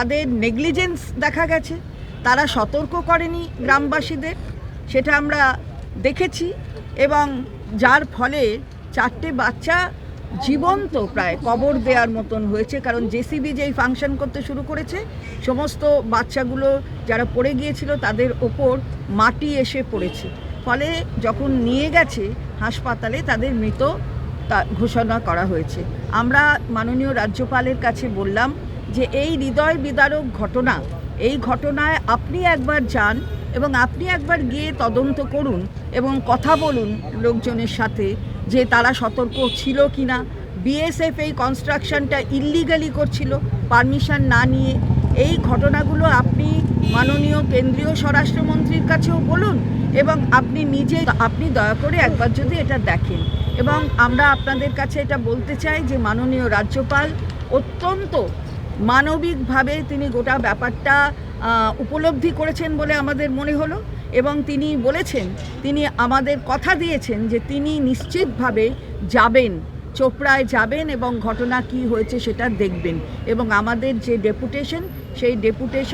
তাদের নেগলিজেন্স দেখা গেছে, তারা সতর্ক করেনি গ্রামবাসীদের, সেটা আমরা দেখেছি এবং যার ফলে চারটে বাচ্চা জীবন্ত প্রায় কবর দেওয়ার মতন হয়েছে, কারণ জেসিবি যেই ফাংশন করতে শুরু করেছে, সমস্ত বাচ্চাগুলো যারা পড়ে গিয়েছিল তাদের ওপর মাটি এসে পড়েছে। ফলে যখন নিয়ে গেছে হাসপাতালে, তাদের মৃত ঘোষণা করা হয়েছে। আমরা মাননীয় রাজ্যপালের কাছে বললাম যে এই হৃদয় বিদারক ঘটনা, এই ঘটনায় আপনি একবার যান এবং আপনি একবার গিয়ে তদন্ত করুন এবং কথা বলুন লোকজনের সাথে যে তারা সতর্ক ছিল কি না বিএসএফ এই কনস্ট্রাকশনটা ইল্লিগালি করছিল পারমিশন না নিয়ে। এই ঘটনাগুলো আপনি মাননীয় কেন্দ্রীয় স্বরাষ্ট্রমন্ত্রীর কাছেও বলুন এবং আপনি নিজে, আপনি দয়া করে একবার যদি এটা দেখেন। এবং আমরা আপনাদের কাছে এটা বলতে চাই যে মাননীয় রাজ্যপাল অত্যন্ত মানবিকভাবে তিনি গোটা ব্যাপারটা উপলব্ধি করেছেন বলে আমাদের মনে হলো এবং তিনি বলেছেন, তিনি আমাদের কথা দিয়েছেন যে তিনি নিশ্চিতভাবে যাবেন, চোপড়ায় যাবেন এবং ঘটনা কি হয়েছে সেটা দেখবেন এবং আমাদের যে ডেপুটেশন, সেই ডেপুটেশন